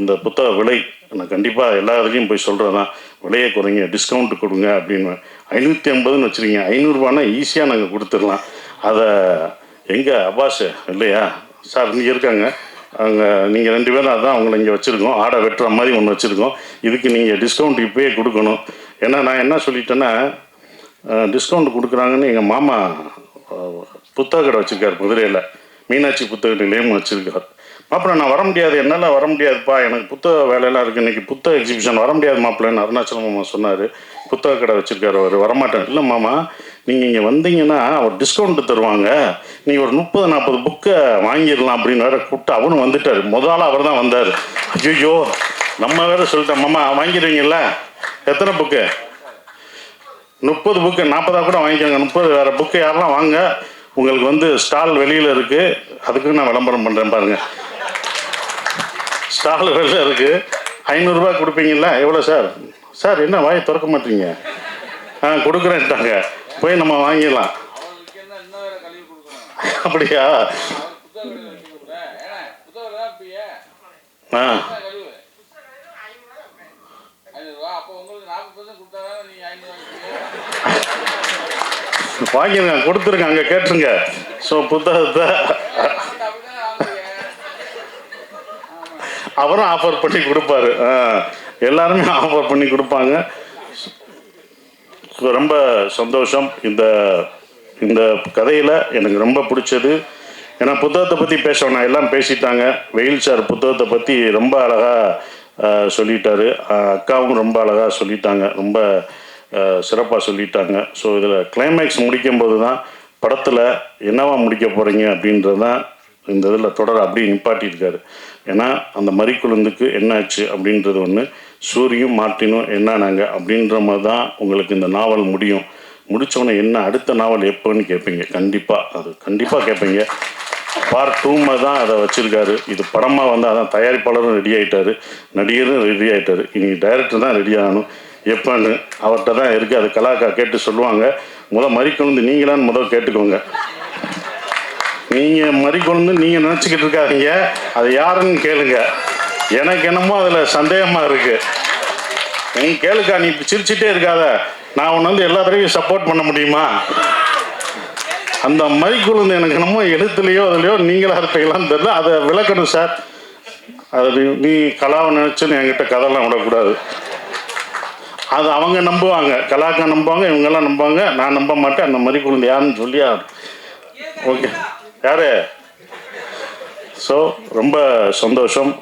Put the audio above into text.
இந்த புத்தக விலை நான் கண்டிப்பாக எல்லா இதுலேயும் போய் சொல்கிறேன் தான் விலையை குறைங்க டிஸ்கவுண்ட் கொடுங்க அப்படின்னு. ஐநூற்றி ஐம்பதுன்னு வச்சுருங்க ஐநூறுரூவானா ஈஸியாக நாங்கள் கொடுத்துடலாம். அதை எங்கே அபாஷ் இல்லையா? சார் இங்கே இருக்காங்க. அங்கே நீங்கள் ரெண்டு பேரும் அதான் அவங்கள இங்கே வச்சுருக்கோம். ஆடை வெட்டுற மாதிரி ஒன்று வச்சுருக்கோம். இதுக்கு நீங்கள் டிஸ்கவுண்ட் இப்போயே கொடுக்கணும். ஏன்னா நான் என்ன சொல்லிட்டேன்னா டிஸ்கவுண்ட் கொடுக்குறாங்கன்னு எங்கள் மாமா புத்தக கடை வச்சுருக்கார் மதுரையில். மீனாட்சி புத்தக நிலையம் வச்சுருக்கார். மாப்பிள்ள நான் வர முடியாது. என்னால் வர முடியாதுப்பா. எனக்கு புத்தக வேலையெல்லாம் இருக்குது இன்றைக்கி புத்தக எக்ஸிபிஷன் வர முடியாது மாப்பிள்ளன்னு அருணாச்சல மாமா சொன்னார். புத்தக கடை வச்சுருக்காரு அவர். வரமாட்டேன். இல்லை மாமா நீங்கள் இங்கே வந்தீங்கன்னா அவர் டிஸ்கவுண்ட் தருவாங்க. நீங்கள் ஒரு முப்பது நாற்பது புக்கை வாங்கிடலாம் அப்படின்னு வேற கூப்பிட்டு அவனும் வந்துட்டார். முதல்ல அவர் தான் வந்தார். ஐயோ நம்ம வேற சொல்லிட்டேன் மாமா வாங்கிடுவீங்கல்ல? எத்தனை புக்கு முப்பது புக்கு நாற்பதாக கூட வாங்கிக்கோங்க. முப்பது வேற புக்கு யாரெல்லாம் வாங்க? உங்களுக்கு வந்து ஸ்டால் வெளியில் இருக்குது அதுக்கு நான் விளம்பரம் பண்ணுறேன் பாருங்கள் ஸ்டால் வேலை இருக்குது ஐநூறுரூவா கொடுப்பீங்களா எவ்வளோ சார்? சார் என்ன வாயை திறக்க மாட்டீங்க? ஆ கொடுக்குறேன்ட்டாங்க. போய் நம்ம வாங்கிடலாம். அப்படியா? ஆ. வாங்கிருங்க கொடுத்துருங்க அங்கே கேட்டுருங்க. ஸோ புத்தகத்தை அவரும் ஆஃபர் பண்ணி கொடுப்பாரு. ஆ, எல்லாருமே ஆஃபர் பண்ணி கொடுப்பாங்க. ரொம்ப சந்தோஷம். இந்த இந்த கதையில் எனக்கு ரொம்ப பிடிச்சது. ஏன்னா புத்தகத்தை பற்றி பேசணும். எல்லாம் பேசிட்டாங்க. வெயில் சார் புத்தகத்தை பற்றி ரொம்ப அழகாக சொல்லிட்டாரு. அக்காவும் ரொம்ப அழகாக சொல்லிட்டாங்க. ரொம்ப சிறப்பாக சொல்லிட்டாங்க. ஸோ இதில் கிளைமேக்ஸ் முடிக்கும்போது தான் படத்தில் என்னவா முடிக்க போகிறீங்க அப்படின்றது தான் இந்த இதில் தொடர அப்படியே நிப்பாட்டியிருக்காரு. ஏன்னா அந்த மறிக்குழுந்துக்கு என்னாச்சு அப்படின்றது ஒன்று சூரியும் மார்ட்டினும் என்னானாங்க அப்படின்ற மாதிரி தான் உங்களுக்கு இந்த நாவல் முடியும். முடித்தவொடனே என்ன அடுத்த நாவல் எப்போன்னு கேட்பீங்க. கண்டிப்பாக அது கண்டிப்பாக கேட்பீங்க. பார்ட் டூமை தான் அதை வச்சுருக்காரு. இது படமாக வந்து அதான் தயாரிப்பாளரும் ரெடி ஆகிட்டாரு நடிகரும் ரெடி ஆகிட்டாரு இனி டைரக்டர் தான் ரெடி ஆகணும். எப்போன்னு அவர்கிட்ட தான் இருக்குது அது கலாக்கா கேட்டு சொல்லுவாங்க. முதல் மறிக்கொழுந்து நீங்களான்னு முதல் கேட்டுக்கோங்க. நீங்கள் மறிக்கொழுந்து நீங்கள் நினச்சிக்கிட்டு இருக்காதீங்க. அது யாருன்னு கேளுங்க. எனக்கு என்னமோ அதில் சந்தேகமாக இருக்குது நீ கேளுக்கா நீ இப்படி சிரிச்சிட்டே இருக்காத. நான் உன்னை வந்து எல்லா தடவையும் சப்போர்ட் பண்ண முடியுமா? அந்த மறிக்குழுந்து எனக்கு என்னமோ எழுத்துலையோ அதுலையோ நீங்களாக இருப்பீங்களான்னு தெரியல. அதை விளக்கணும் சார் அது நீ- கலாவை நினச்சுன்னு என்கிட்ட கதைலாம் விடக்கூடாது. அது அவங்க நம்புவாங்க. கலாக்கா நம்புவாங்க இவங்கெல்லாம் நம்புவாங்க. நான் நம்ப மாட்டேன். அந்த மறிக்குழுந்து யாருன்னு சொல்லியா? ஓகே. யாரு? ஸோ ரொம்ப சந்தோஷம்.